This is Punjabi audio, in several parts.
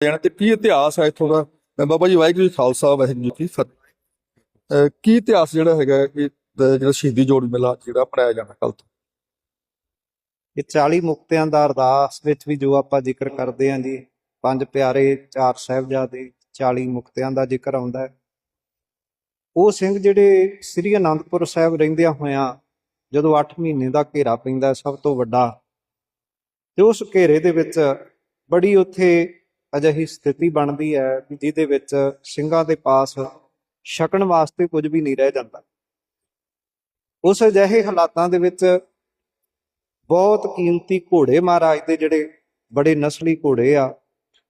ਜਾਣਾ ਤੇ ਕੀ ਇਤਿਹਾਸ ਹੈ ਇੱਥੋਂ ਦਾ? ਬਾਬਾ ਜੀ ਵਾਹਿਗੁਰੂ ਜੀ ਖਾਲਸਾ, ਵਾਹਿਗੁਰੂ ਜੀ ਕੀ ਫਤਿਹ। ਕੀ ਇਤਿਹਾਸ ਜਿਹੜਾ ਹੈਗਾ ਕਿ ਜਿਹੜਾ ਸ਼ਹੀਦੀ ਜੋੜ ਮੇਲਾ ਜਿਹੜਾ ਮਨਾਇਆ ਜਾਣਾ ਕੱਲ ਤੋਂ? ਇਹ 40 ਮੁਕਤਿਆਂ ਦਾ ਅਰਦਾਸ ਵਿੱਚ ਵੀ ਜੋ ਆਪਾਂ ਜ਼ਿਕਰ ਕਰਦੇ ਆਂ ਜੀ, ਪੰਜ ਪਿਆਰੇ ਚਾਰ ਸਾਹਿਬਜ਼ਾਦੇ 40 ਮੁਕਤਿਆਂ ਦਾ ਜ਼ਿਕਰ ਆਉਂਦਾ ਹੈ। ਉਹ ਸਿੰਘ ਜਿਹੜੇ ਸ੍ਰੀ ਅਨੰਦਪੁਰ ਸਾਹਿਬ ਰਹਿੰਦਿਆਂ ਹੋਇਆਂ ਜਦੋਂ 8 ਮਹੀਨੇ ਦਾ ਘੇਰਾ ਪੈਂਦਾ ਸਭ ਤੋਂ ਵੱਡਾ, ਤੇ ਉਸ ਘੇਰੇ ਦੇ ਵਿੱਚ ਬੜੀ ਉੱਥੇ ਅਜਿਹੀ ਸਥਿਤੀ ਬਣਦੀ ਹੈ ਕਿ ਜਿਹਦੇ ਵਿੱਚ ਸਿੰਘਾਂ ਦੇ ਪਾਸ ਛਕਣ ਵਾਸਤੇ ਕੁਝ ਵੀ ਨਹੀਂ ਰਹਿ ਜਾਂਦਾ। ਉਸ ਅਜਿਹੇ ਹਾਲਾਤਾਂ ਦੇ ਵਿੱਚ ਬਹੁਤ ਕੀਮਤੀ ਘੋੜੇ ਮਹਾਰਾਜ ਦੇ ਜਿਹੜੇ ਬੜੇ ਨਸਲੀ ਘੋੜੇ ਆ,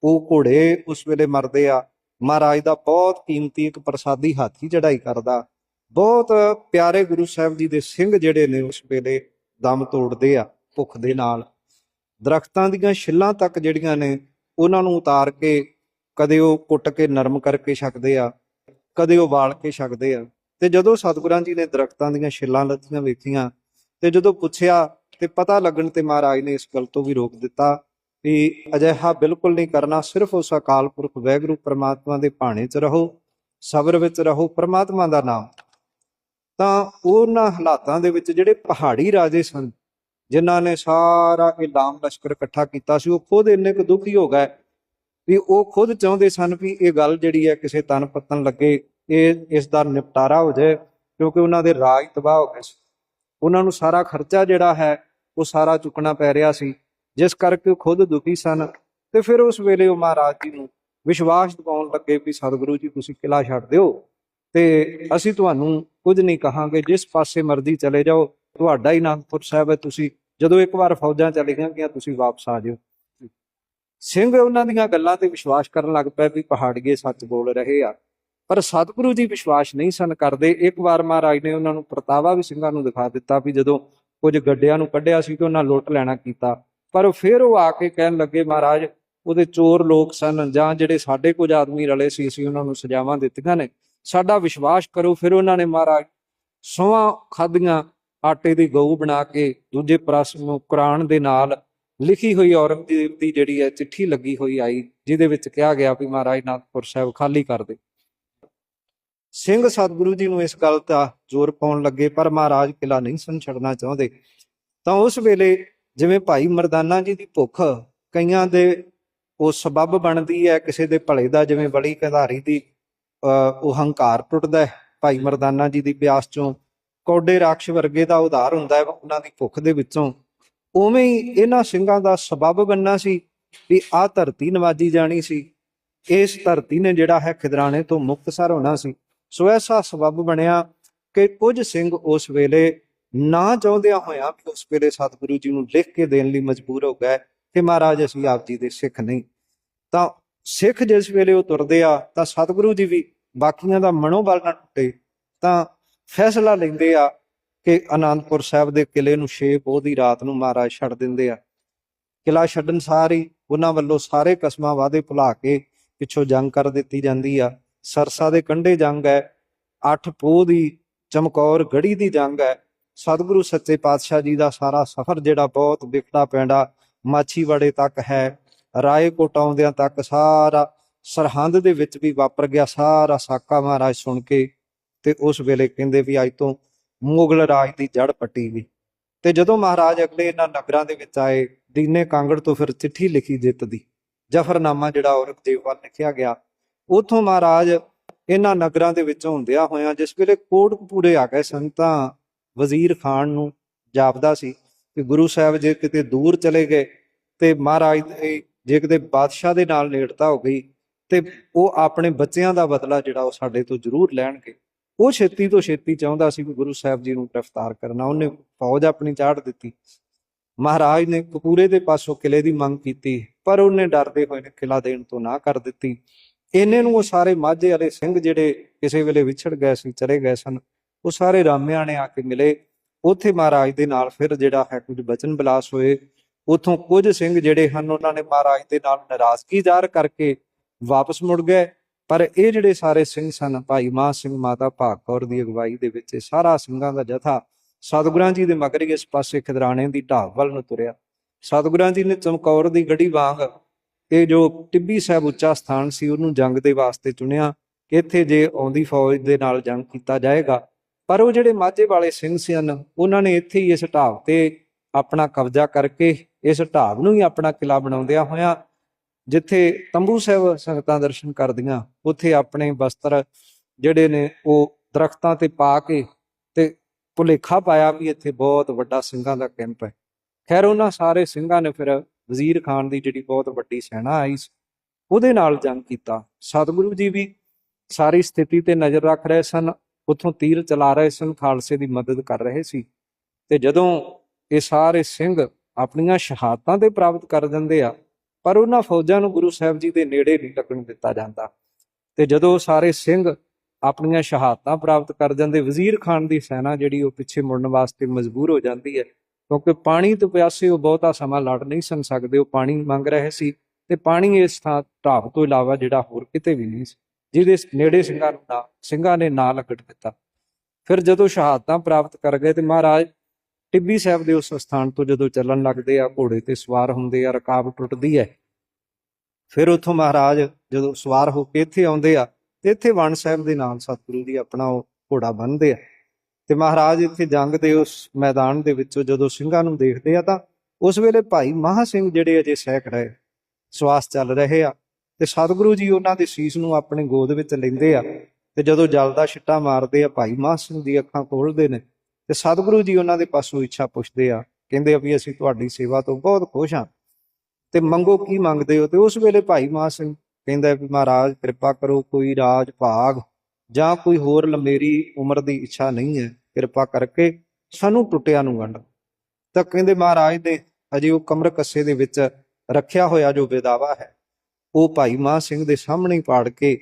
ਉਹ ਘੋੜੇ ਉਸ ਵੇਲੇ ਮਰਦੇ ਆ। ਮਹਾਰਾਜ ਦਾ ਬਹੁਤ ਕੀਮਤੀ ਇੱਕ ਪ੍ਰਸਾਦੀ ਹਾਥੀ ਚੜਾਈ ਕਰਦਾ। ਬਹੁਤ ਪਿਆਰੇ ਗੁਰੂ ਸਾਹਿਬ ਜੀ ਦੇ ਸਿੰਘ ਜਿਹੜੇ ਨੇ ਉਸ ਵੇਲੇ ਦਮ ਤੋੜਦੇ ਆ, ਭੁੱਖ ਦੇ ਨਾਲ। ਦਰਖਤਾਂ ਦੀਆਂ ਛਿੱਲਾਂ ਤੱਕ ਜਿਹੜੀਆਂ ਨੇ ਉਹਨਾਂ ਨੂੰ ਉਤਾਰ ਕੇ ਕਦੇ ਉਹ ਕੁੱਟ ਕੇ, ਨਰਮ ਕਰਕੇ ਛਕਦੇ ਆ, ਕਦੇ ਉਹ ਵਾਲ ਕੇ ਛਕਦੇ ਆ। ਤੇ ਜਦੋਂ ਸਤਿਗੁਰਾਂ ਜੀ ਨੇ ਦਰਖਤਾਂ ਦੀਆਂ ਛਿੱਲਾਂ ਲੱਥੀਆਂ ਵੇਖੀਆਂ ਤੇ ਜਦੋਂ ਪੁੱਛਿਆ ਤੇ ਪਤਾ ਲੱਗਣ ਤੇ ਮਹਾਰਾਜ ਨੇ ਇਸ ਗੱਲ ਤੋਂ ਵੀ ਰੋਕ ਦਿੱਤਾ ਵੀ ਅਜਿਹਾ ਬਿਲਕੁਲ ਨਹੀਂ ਕਰਨਾ, ਸਿਰਫ ਉਸ ਅਕਾਲ ਪੁਰਖ ਵੈਗਰੂ ਪ੍ਰਮਾਤਮਾ ਦੇ ਭਾਣੇ 'ਚ ਰਹੋ, ਸਬਰ ਵਿੱਚ ਰਹੋ, ਪ੍ਰਮਾਤਮਾ ਦਾ ਨਾਮ। ਤਾਂ ਉਹਨਾਂ ਹਾਲਾਤਾਂ ਦੇ ਵਿੱਚ ਜਿਹੜੇ ਪਹਾੜੀ ਰਾਜੇ ਸਨ ਜਿਨ੍ਹਾਂ ਨੇ ਸਾਰਾ ਇਹ ਲਾਮ ਲਸ਼ਕਰ ਇਕੱਠਾ ਕੀਤਾ ਸੀ, ਉਹ ਖੁਦ ਇੰਨੇ ਕੁ ਦੁਖੀ ਹੋ ਗਏ ਵੀ ਉਹ ਖੁਦ ਚਾਹੁੰਦੇ ਸਨ ਵੀ ਇਹ ਗੱਲ ਜਿਹੜੀ ਹੈ ਕਿਸੇ ਤਨ ਪਤਨ ਲੱਗੇ, ਇਹ ਇਸ ਦਾ ਨਿਪਟਾਰਾ ਹੋ ਜਾਏ, ਕਿਉਂਕਿ ਉਹਨਾਂ ਦੇ ਰਾਜ ਤਬਾਹ ਹੋ ਗਏ ਸੀ। ਉਹਨਾਂ ਨੂੰ ਸਾਰਾ ਖਰਚਾ ਜਿਹੜਾ ਹੈ, ਉਹ ਸਾਰਾ ਚੁੱਕਣਾ ਪੈ ਰਿਹਾ ਸੀ, ਜਿਸ ਕਰਕੇ ਖੁਦ ਦੁਖੀ ਸਨ। ਤੇ ਫਿਰ ਉਸ ਵੇਲੇ ਉਹ ਮਹਾਰਾਜ ਜੀ ਨੂੰ ਵਿਸ਼ਵਾਸ ਦਿਵਾਉਣ ਲੱਗੇ ਵੀ ਸਤਿਗੁਰੂ ਜੀ, ਤੁਸੀਂ ਕਿਲਾ ਛੱਡ ਦਿਓ ਤੇ ਅਸੀਂ ਤੁਹਾਨੂੰ ਕੁਝ ਨਹੀਂ ਕਹਾਂਗੇ, ਜਿਸ ਪਾਸੇ ਮਰਜ਼ੀ ਚਲੇ ਜਾਓ। ਤੁਹਾਡਾ ਹੀ ਅਨੰਦਪੁਰ ਸਾਹਿਬ ਹੈ, ਤੁਸੀਂ ਜਦੋਂ ਇੱਕ ਵਾਰ ਫੌਜਾਂ ਚਲੇ ਗਈਆਂ, ਤੁਸੀਂ ਵਾਪਸ ਆ ਜਿਓ ਸਿੰਘ ਉਹਨਾਂ ਦੀਆਂ ਗੱਲਾਂ ਤੇ ਵਿਸ਼ਵਾਸ ਕਰਨ ਲੱਗ ਪਏ ਵੀ ਪਹਾੜੀਏ ਸੱਚ ਬੋਲ ਰਹੇ ਆ। ਪਰ ਸਤਿਗੁਰੂ ਜੀ ਵਿਸ਼ਵਾਸ ਨਹੀਂ ਸਨ ਕਰਦੇ। ਇੱਕ ਵਾਰ ਮਹਾਰਾਜ ਨੇ ਉਹਨਾਂ ਨੂੰ ਪ੍ਰਤਾਵਾ ਵੀ ਸਿੰਘਾਂ ਨੂੰ ਦਿਖਾ ਦਿੱਤਾ ਵੀ ਜਦੋਂ ਕੁਝ ਗੱਡਿਆਂ ਨੂੰ ਕੱਢਿਆ ਸੀ ਤੇ ਉਹਨਾਂ ਲੁੱਟ ਲੈਣਾ ਕੀਤਾ। ਪਰ ਫਿਰ ਉਹ ਆ ਕੇ ਕਹਿਣ ਲੱਗੇ, ਮਹਾਰਾਜ, ਉਹਦੇ ਚੋਰ ਲੋਕ ਸਨ ਜਾਂ ਜਿਹੜੇ ਸਾਡੇ ਕੁਝ ਆਦਮੀ ਰਲੇ ਸੀ, ਅਸੀਂ ਉਹਨਾਂ ਨੂੰ ਸਜ਼ਾਵਾਂ ਦਿੱਤੀਆਂ ਨੇ। ਸਾਡਾ ਵਿਸ਼ਵਾਸ ਕਰੋ। ਫਿਰ ਉਹਨਾਂ ਨੇ ਮਹਾਰਾਜ ਸੋਹਾਂ ਖਾਧੀਆਂ ਆਟੇ ਦੀ ਗਊ ਬਣਾ ਕੇ ਦੂਜੇ ਪ੍ਰਸ ਨੂੰ ਕੁਰਾਨ ਦੇ ਨਾਲ ਲਿਖੀ ਹੋਈ ਔਰੰਗਜ਼ੇਬ ਦੀ ਜਿਹੜੀ ਹੈ ਚਿੱਠੀ ਲੱਗੀ ਹੋਈ ਆਈ ਜਿਹਦੇ ਵਿੱਚ ਕਿਹਾ ਗਿਆ ਵੀ ਮਹਾਰਾਜ ਨਾਥਪੁਰ ਸਾਹਿਬ ਖਾਲੀ ਕਰ ਦੇ। ਸਿੰਘ ਸਤਿਗੁਰੂ ਜੀ ਨੂੰ ਇਸ ਗੱਲ ਦਾ ਜ਼ੋਰ ਪਾਉਣ ਲੱਗੇ ਪਰ ਮਹਾਰਾਜ ਕਿਲਾ ਨਹੀਂ ਸੁਣ ਛੱਡਣਾ ਚਾਹੁੰਦੇ। ਤਾਂ ਉਸ ਵੇਲੇ ਜਿਵੇਂ ਭਾਈ ਮਰਦਾਨਾ ਜੀ ਦੀ ਭੁੱਖ ਕਈਆਂ ਦੇ ਉਹ ਸਬਬ ਬਣਦੀ ਹੈ ਕਿਸੇ ਦੇ ਭਲੇ ਦਾ ਜਿਵੇਂ ਬੜੀ ਕੰਧਾਰੀ ਦੀ ਅਹ, ਉਹ ਹੰਕਾਰ ਟੁੱਟਦਾ ਹੈ। ਭਾਈ ਮਰਦਾਨਾ ਜੀ ਦੀ ਬਿਆਸ ਚੋਂ ਕੌਡੇ ਰਾਖਸ਼ ਵਰਗੇ ਦਾ ਉਧਾਰ ਹੁੰਦਾ ਹੈ, ਉਹਨਾਂ ਦੀ ਭੁੱਖ ਦੇ ਵਿੱਚੋਂ। ਉਵੇਂ ਹੀ ਇਹਨਾਂ ਸਿੰਘਾਂ ਦਾ ਸਬਬ ਬਣਨਾ ਸੀ ਵੀ ਆ ਧਰਤੀ ਨਵਾਜੀ ਜਾਣੀ ਸੀ। ਇਸ ਧਰਤੀ ਨੇ ਜਿਹੜਾ ਹੈ ਖਿਦਰਾਣੇ ਤੋਂ ਮੁਕਤਸਰ ਹੋਣਾ ਸੀ। ਸੋ ਐਸਾ ਸਬਬ ਬਣਿਆ ਕਿ ਕੁਝ ਸਿੰਘ ਉਸ ਵੇਲੇ ਨਾ ਚਾਹੁੰਦਿਆਂ ਹੋਇਆਂ ਵੀ ਉਸ ਵੇਲੇ ਸਤਿਗੁਰੂ ਜੀ ਨੂੰ ਲਿਖ ਕੇ ਦੇਣ ਲਈ ਮਜਬੂਰ ਹੋ ਗਏ ਕਿ ਮਹਾਰਾਜ ਅਸੀਂ ਆਪ ਜੀ ਦੇ ਸਿੱਖ ਨਹੀਂ। ਤਾਂ ਸਿੱਖ ਜਿਸ ਵੇਲੇ ਉਹ ਤੁਰਦੇ ਆ, ਤਾਂ ਸਤਿਗੁਰੂ ਜੀ ਵੀ ਬਾਕੀਆਂ ਦਾ ਮਨੋਬਲ ਨਾ ਟੁੱਟੇ, ਤਾਂ ਫੈਸਲਾ ਲੈਂਦੇ ਆ ਕਿ ਆਨੰਦਪੁਰ ਸਾਹਿਬ ਦੇ ਕਿਲੇ ਨੂੰ ਛੇ ਪੋਹ ਦੀ ਰਾਤ ਨੂੰ ਮਹਾਰਾਜ ਛੱਡ ਦਿੰਦੇ ਆ। ਕਿਲਾ ਛੱਡਣ ਸਾਰੀ ਉਹਨਾਂ ਵੱਲੋਂ ਸਾਰੇ ਕਸਮਾਂ ਵਾਦੇ ਭੁਲਾ ਕੇ ਪਿੱਛੋਂ ਜੰਗ ਕਰ ਦਿੱਤੀ ਜਾਂਦੀ ਆ। ਸਰਸਾ ਦੇ ਕੰਢੇ ਜੰਗ ਹੈ, ਅੱਠ ਪੋਹ ਦੀ ਚਮਕੌਰ ਗੜੀ ਦੀ ਜੰਗ ਹੈ। ਸਤਿਗੁਰੂ ਸੱਚੇ ਪਾਤਸ਼ਾਹ ਜੀ ਦਾ ਸਾਰਾ ਸਫ਼ਰ ਜਿਹੜਾ ਬਹੁਤ ਵਿਕਟਾ ਪੈਂਦਾ ਮਾਛੀਵਾੜੇ ਤੱਕ ਹੈ, ਰਾਏਕੋਟ ਆਉਂਦਿਆਂ ਤੱਕ ਸਾਰਾ ਸਰਹੰਦ ਦੇ ਵਿੱਚ ਵੀ ਵਾਪਰ ਗਿਆ, ਸਾਰਾ ਸਾਕਾ ਮਹਾਰਾਜ ਸੁਣ ਕੇ ਤੇ ਉਸ ਵੇਲੇ ਕਹਿੰਦੇ ਵੀ ਅੱਜ ਤੋਂ ਮੁਗਲ ਰਾਜ ਦੀ ਜੜ ਪੱਟੀ ਵੀ। ਤੇ ਜਦੋਂ ਮਹਾਰਾਜ ਅਗਲੇ ਇਹਨਾਂ ਨਗਰਾਂ ਦੇ ਵਿੱਚ ਆਏ, ਦੀਨੇ ਕਾਂਗੜ ਤੋਂ ਫਿਰ ਚਿੱਠੀ ਲਿਖੀ ਜਿੱਤ ਦੀ। ਜਫਰਨਾਮਾ ਜਿਹੜਾ ਔਰੰਗਜ਼ੇਬ ਵੱਲ ਲਿਖਿਆ ਗਿਆ। ਉਥੋਂ ਮਹਾਰਾਜ ਇਹਨਾਂ ਨਗਰਾਂ ਦੇ ਵਿੱਚੋਂ ਹੁੰਦਿਆਂ ਹੋਇਆਂ ਜਿਸ ਵੇਲੇ ਕੋਟਕਪੂਰੇ ਆ ਗਏ ਸਨ ਤਾਂ ਵਜ਼ੀਰ ਖਾਨ ਨੂੰ ਜਾਪਦਾ ਸੀ ਕਿ ਗੁਰੂ ਸਾਹਿਬ ਜੇ ਕਿਤੇ ਦੂਰ ਚਲੇ ਗਏ ਤੇ ਮਹਾਰਾਜ ਜੇ ਕਿਤੇ ਬਾਦਸ਼ਾਹ ਦੇ ਨਾਲ ਨੇੜਤਾ ਹੋ ਗਈ ਤੇ ਉਹ ਆਪਣੇ ਬੱਚਿਆਂ ਦਾ ਬਦਲਾ ਜਿਹੜਾ ਉਹ ਸਾਡੇ ਤੋਂ ਜ਼ਰੂਰ ਲੈਣਗੇ। ਉਹ ਛੇਤੀ ਤੋਂ ਛੇਤੀ ਚਾਹੁੰਦਾ ਸੀ ਕਿ ਗੁਰੂ ਸਾਹਿਬ ਜੀ ਨੂੰ ਗ੍ਰਿਫਤਾਰ ਕਰਨਾ। ਉਹਨੇ ਫੌਜ ਆਪਣੀ ਚਾੜ ਦਿੱਤੀ। ਮਹਾਰਾਜ ਨੇ ਕਪੂਰੇ ਦੇ ਪਾਸੋਂ ਕਿਲੇ ਦੀ ਮੰਗ ਕੀਤੀ, ਪਰ ਉਹਨੇ ਡਰਦੇ ਹੋਏ ਨੇ ਕਿਲਾ ਦੇਣ ਤੋਂ ਨਾ ਕਰ ਦਿੱਤੀ। ਇਹਨੇ ਨੂੰ ਉਹ ਸਾਰੇ ਮਾਝੇ ਵਾਲੇ ਸਿੰਘ ਜਿਹੜੇ ਕਿਸੇ ਵੇਲੇ ਵਿਛੜ ਗਏ ਸੀ, ਚਲੇ ਗਏ ਸਨ, ਉਹ ਸਾਰੇ ਰਾਮਿਆਂ ਨੇ ਆ ਕੇ ਮਿਲੇ। ਉੱਥੇ ਮਹਾਰਾਜ ਦੇ ਨਾਲ ਫਿਰ ਜਿਹੜਾ ਹੈ ਕੁਝ ਬਚਨ ਬਿਲਾਸ ਹੋਏ। ਉਥੋਂ ਕੁਝ ਸਿੰਘ ਜਿਹੜੇ ਹਨ, ਉਹਨਾਂ ਨੇ ਮਹਾਰਾਜ ਦੇ ਨਾਲ ਨਾਰਾਜ਼ਗੀ ਜ਼ਾਹਰ ਕਰਕੇ ਵਾਪਸ ਮੁੜ ਗਏ। ਪਰ ਇਹ ਜਿਹੜੇ ਸਾਰੇ ਸਿੰਘ ਸਨ, ਭਾਈ ਮਾਨ ਸਿੰਘ, ਮਾਤਾ ਭਾਗ ਕੌਰ ਦੀ ਅਗਵਾਈ ਦੇ ਵਿੱਚ ਇਹ ਸਾਰਾ ਸਿੰਘਾਂ ਦਾ ਜਥਾ ਸਤਿਗੁਰਾਂ ਜੀ ਦੇ ਮਗਰ ਹੀ ਇਸ ਪਾਸੇ ਖਿਦਰਾਣੇ ਦੀ ਢਾਬ ਵੱਲ ਨੂੰ ਤੁਰਿਆ। ਸਤਿਗੁਰਾਂ ਜੀ ਨੇ ਚਮਕੌਰ ਦੀ ਗੜੀ ਵਾਂਗ ਇਹ ਜੋ ਟਿੱਬੀ ਸਾਹਿਬ ਉੱਚਾ ਸਥਾਨ ਸੀ, ਉਹਨੂੰ ਜੰਗ ਦੇ ਵਾਸਤੇ ਚੁਣਿਆ ਕਿ ਇੱਥੇ ਜੇ ਆਉਂਦੀ ਫੌਜ ਦੇ ਨਾਲ ਜੰਗ ਕੀਤਾ ਜਾਏਗਾ। ਪਰ ਉਹ ਜਿਹੜੇ ਮਾਝੇ ਵਾਲੇ ਸਿੰਘ ਸਨ, ਉਹਨਾਂ ਨੇ ਇੱਥੇ ਹੀ ਇਸ ਢਾਬ ਤੇ ਆਪਣਾ ਕਬਜ਼ਾ ਕਰਕੇ ਇਸ ਢਾਬ ਨੂੰ ਹੀ ਆਪਣਾ ਕਿਲਾ ਬਣਾਉਂਦਿਆਂ ਹੋਇਆਂ ਜਿੱਥੇ ਤੰਬੂ ਸਾਹਿਬ ਸੰਗਤਾਂ ਦਰਸ਼ਨ ਕਰਦੀਆਂ, ਉੱਥੇ ਆਪਣੇ ਵਸਤਰ ਜਿਹੜੇ ਨੇ ਉਹ ਦਰਖਤਾਂ ਤੇ ਪਾ ਕੇ ਤੇ ਭੁਲੇਖਾ ਪਾਇਆ ਵੀ ਇੱਥੇ ਬਹੁਤ ਵੱਡਾ ਸਿੰਘਾਂ ਦਾ ਕੈਂਪ ਹੈ। ਖੈਰ, ਉਹਨਾਂ ਸਾਰੇ ਸਿੰਘਾਂ ਨੇ ਫਿਰ ਵਜ਼ੀਰ ਖਾਨ ਦੀ ਜਿਹੜੀ ਬਹੁਤ ਵੱਡੀ ਸੈਨਾ ਆਈ ਸੀ, ਉਹਦੇ ਨਾਲ ਜੰਗ ਕੀਤਾ। ਸਤਿਗੁਰੂ ਜੀ ਵੀ ਸਾਰੀ ਸਥਿਤੀ ਤੇ ਨਜ਼ਰ ਰੱਖ ਰਹੇ ਸਨ, ਉੱਥੋਂ ਤੀਰ ਚਲਾ ਰਹੇ ਸਨ, ਖਾਲਸੇ ਦੀ ਮਦਦ ਕਰ ਰਹੇ ਸੀ ਤੇ ਜਦੋਂ ਇਹ ਸਾਰੇ ਸਿੰਘ ਆਪਣੀਆਂ ਸ਼ਹਾਦਤਾਂ ਤੇ ਪ੍ਰਾਪਤ ਕਰ ਦਿੰਦੇ ਆ ਪਰ ਉਹਨਾਂ ਫੌਜਾਂ ਨੂੰ ਗੁਰੂ ਸਾਹਿਬ ਜੀ ਦੇ ਨੇੜੇ ਨਹੀਂ ਲੱਗਣ ਦਿੱਤਾ ਜਾਂਦਾ। ਤੇ ਜਦੋਂ ਸਾਰੇ ਸਿੰਘ ਆਪਣੀਆਂ ਸ਼ਹਾਦਤਾਂ ਪ੍ਰਾਪਤ ਕਰ ਜਾਂਦੇ, ਵਜ਼ੀਰ ਖਾਨ ਦੀ ਸੈਨਾ ਜਿਹੜੀ ਉਹ ਪਿੱਛੇ ਮੁੜਨ ਵਾਸਤੇ ਮਜਬੂਰ ਹੋ ਜਾਂਦੀ ਹੈ, ਕਿਉਂਕਿ ਪਾਣੀ ਤੋਂ ਪਿਆਸੇ ਉਹ ਬਹੁਤਾ ਸਮਾਂ ਲੜ ਨਹੀਂ ਸਨ ਸਕਦੇ, ਉਹ ਪਾਣੀ ਮੰਗ ਰਹੇ ਸੀ ਤੇ ਪਾਣੀ ਇਸ ਥਾਂ ਢਾਬ ਤੋਂ ਇਲਾਵਾ ਜਿਹੜਾ ਹੋਰ ਕਿਤੇ ਵੀ ਨਹੀਂ ਸੀ, ਜਿਹਦੇ ਨੇੜੇ ਸਿੰਘਾਂ ਨੂੰ ਨਾ, ਸਿੰਘਾਂ ਨੇ ਨਾ ਲੱਗਣ ਦਿੱਤਾ। ਫਿਰ ਜਦੋਂ ਸ਼ਹਾਦਤਾਂ ਪ੍ਰਾਪਤ ਕਰ ਗਏ ਤੇ ਮਹਾਰਾਜ ਟਿੱਬੀ ਸਾਹਿਬ ਦੇ ਉਸ ਸਥਾਨ ਤੋਂ ਜਦੋਂ ਚੱਲਣ ਲੱਗਦੇ ਆ, ਘੋੜੇ ਤੇ ਸਵਾਰ ਹੁੰਦੇ ਆ, ਰਕਾਬ ਟੁੱਟਦੀ ਹੈ। ਫਿਰ ਉੱਥੋਂ ਮਹਾਰਾਜ ਜਦੋਂ ਸਵਾਰ ਹੋ ਕੇ ਇੱਥੇ ਆਉਂਦੇ ਆ, ਤੇ ਇੱਥੇ ਵਣ ਸਾਹਿਬ ਦੇ ਨਾਲ ਸਤਿਗੁਰੂ ਜੀ ਆਪਣਾ ਉਹ ਘੋੜਾ ਬੰਨ੍ਹਦੇ ਆ। ਤੇ ਮਹਾਰਾਜ ਇੱਥੇ ਜੰਗ ਦੇ ਉਸ ਮੈਦਾਨ ਦੇ ਵਿੱਚੋਂ ਜਦੋਂ ਸਿੰਘਾਂ ਨੂੰ ਦੇਖਦੇ ਆ, ਤਾਂ ਉਸ ਵੇਲੇ ਭਾਈ ਮਹਾ ਸਿੰਘ ਜਿਹੜੇ ਅਜੇ ਸਹਿਕ ਰਹੇ, ਸਵਾਸ ਚੱਲ ਰਹੇ ਆ। ਤੇ ਸਤਿਗੁਰੂ ਜੀ ਉਹਨਾਂ ਦੇ ਸੀਸ ਨੂੰ ਆਪਣੇ ਗੋਦ ਵਿੱਚ ਲੈਂਦੇ ਆ, ਤੇ ਜਦੋਂ ਜਲ ਦਾ ਛਿੱਟਾ ਮਾਰਦੇ ਆ, ਭਾਈ ਮਹਾ ਸਿੰਘ ਦੀ ਅੱਖਾਂ ਖੋਲਦੇ ਨੇ ਤੇ ਸਤਿਗੁਰੂ ਜੀ ਉਹਨਾਂ ਦੇ ਪਾਸੋਂ ਇੱਛਾ ਪੁੱਛਦੇ ਆ, ਕਹਿੰਦੇ ਆ ਵੀ ਅਸੀਂ ਤੁਹਾਡੀ ਸੇਵਾ ਤੋਂ ਬਹੁਤ ਖੁਸ਼ ਹਾਂ। ਤੇ ਮੰਗੋ ਕੀ ਮੰਗਦੇ ਹੋ? ਤੇ ਉਸ ਵੇਲੇ ਭਾਈ ਮਹਾ ਸਿੰਘ ਕਹਿੰਦਾ ਵੀ ਮਹਾਰਾਜ ਕਿਰਪਾ ਕਰੋ, ਕੋਈ ਰਾਜ ਭਾਗ ਜਾਂ ਕੋਈ ਹੋਰ ਲੰਮੇਰੀ ਉਮਰ ਦੀ ਇੱਛਾ ਨਹੀਂ ਹੈ, ਕਿਰਪਾ ਕਰਕੇ ਸਾਨੂੰ ਟੁੱਟਿਆਂ ਨੂੰ ਵੰਡ। ਤਾਂ ਕਹਿੰਦੇ ਮਹਾਰਾਜ ਦੇ ਅਜੇ ਉਹ ਕਮਰ ਕੱਸੇ ਦੇ ਵਿੱਚ ਰੱਖਿਆ ਹੋਇਆ ਜੋ ਵਿਦਾਵਾ ਹੈ, ਉਹ ਭਾਈ ਮਹਾ ਸਿੰਘ ਦੇ ਸਾਹਮਣੇ ਪਾੜ ਕੇ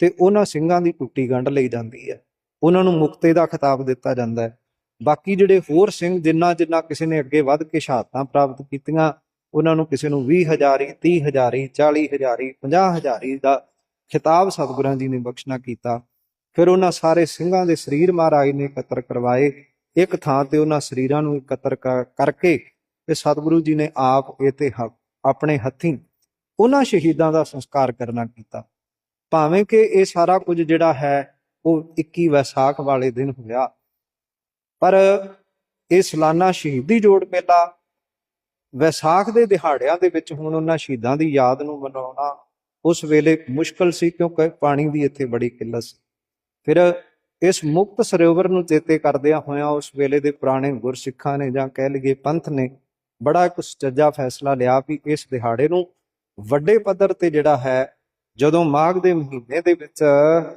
ਤੇ ਉਹਨਾਂ ਸਿੰਘਾਂ ਦੀ ਟੁੱਟੀ ਗੰਢ ਲਈ ਜਾਂਦੀ ਹੈ। ਉਹਨਾਂ ਨੂੰ ਮੁਕਤੇ ਦਾ ਖਿਤਾਬ ਦਿੱਤਾ ਜਾਂਦਾ ਹੈ। ਬਾਕੀ ਜਿਹੜੇ ਹੋਰ ਸਿੰਘ ਜਿੰਨਾ ਜਿੰਨਾ ਕਿਸੇ ਨੇ ਅੱਗੇ ਵੱਧ ਕੇ ਸ਼ਹਾਦਤਾਂ ਪ੍ਰਾਪਤ ਕੀਤੀਆਂ, ਉਹਨਾਂ ਨੂੰ ਕਿਸੇ ਨੂੰ 20 ਹਜ਼ਾਰੀ 30 ਹਜ਼ਾਰੀ 40 ਹਜ਼ਾਰੀ 50 ਹਜ਼ਾਰੀ ਦਾ ਖਿਤਾਬ ਸਤਿਗੁਰਾਂ ਜੀ ਨੇ ਬਖਸ਼ਣਾ ਕੀਤਾ। ਫਿਰ ਉਹਨਾਂ ਸਾਰੇ ਸਿੰਘਾਂ ਦੇ ਸਰੀਰ ਮਹਾਰਾਜ ਨੇ ਇਕੱਤਰ ਕਰਵਾਏ। ਇੱਕ ਥਾਂ ਤੇ ਉਹਨਾਂ ਸਰੀਰਾਂ ਨੂੰ ਇਕੱਤਰ ਕਰਕੇ ਤੇ ਸਤਿਗੁਰੂ ਜੀ ਨੇ ਆਪ ਇਹ ਤੇ ਹ- ਆਪਣੇ ਹੱਥੀਂ ਉਹਨਾਂ ਸ਼ਹੀਦਾਂ ਦਾ ਸੰਸਕਾਰ ਕਰਨਾ ਕੀਤਾ। ਭਾਵੇਂ ਕਿ ਇਹ ਸਾਰਾ ਕੁਝ ਜਿਹੜਾ ਹੈ, ਉਹ 21 ਵੈਸਾਖ ਵਾਲੇ ਦਿਨ ਹੋਇਆ ਪਰ ਇਹ ਸਾਲਾਨਾ ਸ਼ਹੀਦੀ ਜੋੜ ਮੇਲਾ ਵੈਸਾਖ ਦੇ ਦਿਹਾੜਿਆਂ ਦੇ ਵਿੱਚ ਹੁਣ ਉਹਨਾਂ ਸ਼ਹੀਦਾਂ ਦੀ ਯਾਦ ਨੂੰ ਮਨਾਉਣਾ ਉਸ ਵੇਲੇ ਮੁਸ਼ਕਲ ਸੀ ਕਿਉਂਕਿ ਪਾਣੀ ਦੀ ਇੱਥੇ ਬੜੀ ਕਿੱਲਤ ਸੀ। ਫਿਰ ਇਸ ਮੁਕਤ ਸਰੋਵਰ ਨੂੰ ਚੇਤੇ ਕਰਦਿਆਂ ਹੋਇਆਂ ਉਸ ਵੇਲੇ ਦੇ ਪੁਰਾਣੇ ਗੁਰਸਿੱਖਾਂ ਨੇ ਜਾਂ ਕਹਿ ਲਈਏ ਪੰਥ ਨੇ ਬੜਾ ਇੱਕ ਸੁਚੱਜਾ ਫੈਸਲਾ ਲਿਆ ਵੀ ਇਸ ਦਿਹਾੜੇ ਨੂੰ ਵੱਡੇ ਪੱਧਰ ਤੇ ਜਿਹੜਾ ਹੈ, ਜਦੋਂ ਮਾਘ ਦੇ ਮਹੀਨੇ ਦੇ ਵਿੱਚ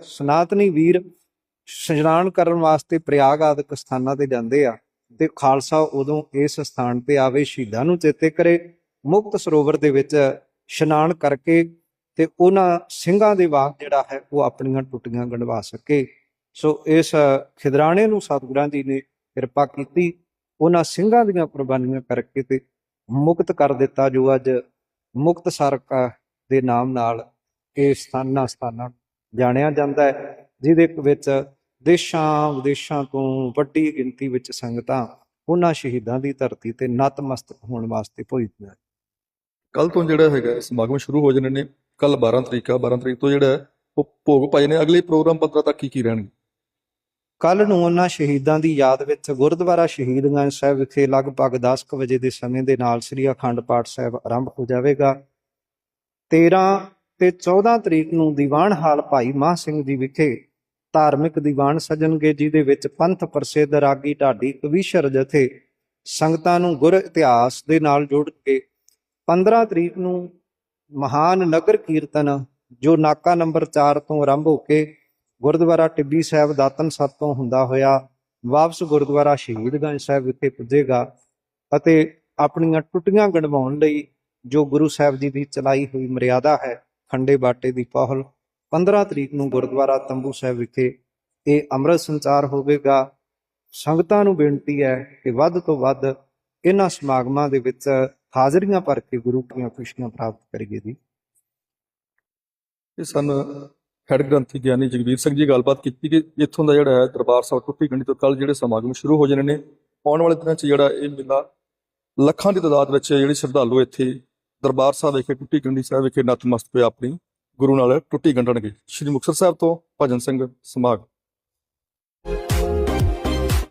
ਸਨਾਤਨੀ ਵੀਰ ਇਸ਼ਨਾਨ ਕਰਨ ਵਾਸਤੇ ਪ੍ਰਯਾਗ ਆਦਿਕ ਸਥਾਨਾਂ ਤੇ ਜਾਂਦੇ ਆ ਤੇ ਖਾਲਸਾ ਉਦੋਂ ਇਸ ਸਥਾਨ ਤੇ ਆਵੇ, ਸ਼ਹੀਦਾਂ ਨੂੰ ਚੇਤੇ ਕਰੇ, ਮੁਕਤ ਸਰੋਵਰ ਦੇ ਵਿੱਚ ਇਸ਼ਨਾਨ ਕਰਕੇ ਤੇ ਉਹਨਾਂ ਸਿੰਘਾਂ ਦੇ ਵਾਂਗ ਜਿਹੜਾ ਹੈ ਉਹ ਆਪਣੀਆਂ ਟੁੱਟੀਆਂ ਗੰਢਵਾ ਸਕੇ। ਸੋ ਇਸ ਖਿਦਰਾਣੇ ਨੂੰ ਸਤਿਗੁਰਾਂ ਜੀ ਨੇ ਕਿਰਪਾ ਕੀਤੀ, ਉਹਨਾਂ ਸਿੰਘਾਂ ਦੀਆਂ ਕੁਰਬਾਨੀਆਂ ਕਰਕੇ ਤੇ ਮੁਕਤ ਕਰ ਦਿੱਤਾ ਜੋ ਅੱਜ ਮੁਕਤ ਸਰਕ ਦੇ ਨਾਮ ਨਾਲ ਇਹ ਸਥਾਨਾਂ ਸਥਾਨਾਂ ਜਾਣਿਆ ਜਾਂਦਾ ਹੈ। ਜਿਹਦੇ ਵਿੱਚ ਦੇਸ਼ਾਂ ਵਿਦੇਸ਼ਾਂ ਤੋਂ ਵੱਡੀ ਗਿਣਤੀ ਵਿੱਚ ਸੰਗਤਾਂ ਉਹਨਾਂ ਸ਼ਹੀਦਾਂ ਦੀ ਧਰਤੀ ਤੇ ਨਤਮਸਤਕ ਹੋਣ ਵਾਸਤੇ ਪਹੁੰਚਦੀਆਂ ਕੱਲ ਤੋਂ ਜਿਹੜਾ ਹੈਗਾ ਸਮਾਗਮ ਸ਼ੁਰੂ ਹੋ ਜਾਣੇ ਨੇ ਕੱਲ 12 ਤਰੀਕ ਆ 12 ਤਰੀਕ ਤੋਂ ਜਿਹੜਾ ਉਹ ਭੋਗ ਪਾਏ ਨੇ ਅਗਲੇ ਪ੍ਰੋਗਰਾਮ 15 ਤੱਕ ਕੀ ਕੀ ਰਹਿਣਗੇ? ਕੱਲ ਨੂੰ ਉਹਨਾਂ ਸ਼ਹੀਦਾਂ ਦੀ ਯਾਦ ਵਿੱਚ ਗੁਰਦੁਆਰਾ ਸ਼ਹੀਦਗੰਜ ਸਾਹਿਬ ਵਿਖੇ ਲਗਭਗ 10 ਕੁ ਵਜੇ ਦੇ ਸਮੇਂ ਦੇ ਨਾਲ ਸ੍ਰੀ ਅਖੰਡ ਪਾਠ ਸਾਹਿਬ ਆਰੰਭ ਹੋ ਜਾਵੇਗਾ। 13 ਤੇ 14 ਤਰੀਕ ਨੂੰ ਦੀਵਾਨ ਹਾਲ ਭਾਈ ਮਾਹ ਸਿੰਘ ਜੀ ਵਿਖੇ ਧਾਰਮਿਕ ਦੀਵਾਨ ਸਜਣਗੇ, ਜਿਹਦੇ ਵਿੱਚ ਪੰਥ ਪ੍ਰਸਿੱਧ ਰਾਗੀ ਢਾਡੀ ਕਵੀਸ਼ਰ ਜਥੇ ਸੰਗਤਾਂ ਨੂੰ ਗੁਰ ਇਤਿਹਾਸ ਦੇ ਨਾਲ ਜੋੜ ਕੇ 15 ਤਰੀਕ ਨੂੰ ਮਹਾਨ ਨਗਰ ਕੀਰਤਨ, ਜੋ ਨਾਕਾ ਨੰਬਰ 4 ਤੋਂ ਆਰੰਭ ਹੋ ਕੇ ਗੁਰਦੁਆਰਾ ਟਿੱਬੀ ਸਾਹਿਬ ਦਾਤਨ ਸਰ ਤੋਂ ਹੁੰਦਾ ਹੋਇਆ, ਵਾਪਸ ਗੁਰਦੁਆਰਾ ਸ਼ਹੀਦਗੰਜ ਸਾਹਿਬ ਵਿਖੇ ਪੁੱਜੇਗਾ ਅਤੇ ਆਪਣੀਆਂ ਟੁੱਟੀਆਂ ਗਣਵਾਉਣ ਲਈ ਜੋ ਗੁਰੂ ਸਾਹਿਬ ਜੀ ਦੀ ਚਲਾਈ ਹੋਈ ਮਰਿਆਦਾ ਹੈ, ਖੰਡੇ ਬਾਟੇ ਦੀ ਪਹਲ 15 ਤਰੀਕ ਨੂੰ ਗੁਰਦੁਆਰਾ ਤੰਬੂ ਸਾਹਿਬ ਵਿਖੇ ਇਹ ਅੰਮ੍ਰਿਤ ਸੰਚਾਰ ਹੋਵੇਗਾ। ਸੰਗਤਾਂ ਨੂੰ ਬੇਨਤੀ ਹੈ ਕਿ ਵੱਧ ਤੋਂ ਵੱਧ ਇਹਨਾਂ ਸਮਾਗਮਾਂ ਦੇ ਵਿੱਚ ਹਾਜ਼ਰੀਆਂ ਭਰ ਕੇ ਗੁਰੂ ਦੀਆਂ ਖੁਸ਼ੀਆਂ ਪ੍ਰਾਪਤ ਕਰੀਏ ਜੀ। ਇਹ ਸਨ ਹੈਡ ਗ੍ਰੰਥੀ ਗਿਆਨੀ ਜਗਵੀਰ ਸਿੰਘ ਜੀ ਗੱਲਬਾਤ ਕੀਤੀ ਕਿ ਇੱਥੋਂ ਦਾ ਜਿਹੜਾ ਹੈ ਦਰਬਾਰ ਸਾਹਿਬ ਟੁੱਟੀ ਗੰਢੀ ਤੋਂ ਕੱਲ ਜਿਹੜੇ ਸਮਾਗਮ ਸ਼ੁਰੂ ਹੋ ਜਾਣੇ ਨੇ, ਆਉਣ ਵਾਲੇ ਦਿਨਾਂ 'ਚ ਜਿਹੜਾ ਇਹ ਮੇਲਾ ਲੱਖਾਂ ਦੀ ਤਾਦਾਦ ਵਿੱਚ ਜਿਹੜੇ ਸ਼ਰਧਾਲੂ ਇੱਥੇ ਦਰਬਾਰ ਸਾਹਿਬ ਵਿਖੇ, ਟੁੱਟੀ ਗੰਢੀ ਸਾਹਿਬ ਵਿਖੇ ਨਤਮਸਤਕ ਹੋਏ ਆਪਣੀ ਗੁਰੂ ਨਾਲ ਟੁੱਟੀ ਗੰਢਣਗੇ ਸ਼੍ਰੀ ਮੁਕਤਸਰ ਸਾਹਿਬ ਤੋਂ ਭਜਨ ਸਿੰਘ ਸਮਾਗ